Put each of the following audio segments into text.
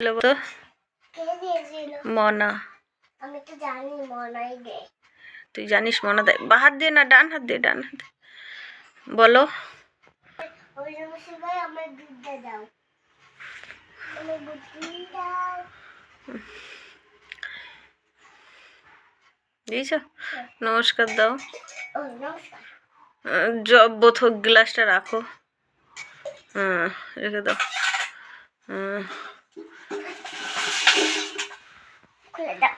ছিল তো মনা। আমি তো জানি মনাই দে তুই জানিস মনা দেয় বা হাত দিয়ে না ডান হাত দিয়ে ডান হাত বলো। দিয়েছ? নমস্কার দাও। ও নমস্কার। আহ, জ- গ্লাসটা রাখো। হ্যাঁ রেখে দাও। হ্যাঁ খুলে দাও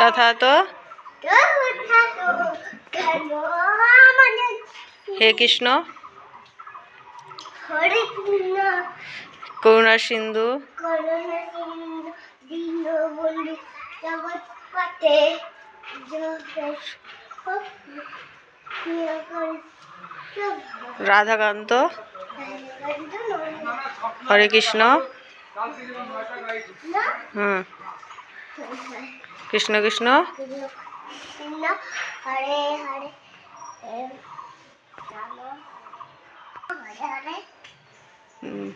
তথা তো হে কৃষ্ণ হরে কৃষ্ণ করুণা সিন্ধু। রাধাকান্ত। হরে কৃষ্ণ। হুম। কৃষ্ণ কৃষ্ণ। কৃষ্ণ হরে হরে হরে। হরে হুম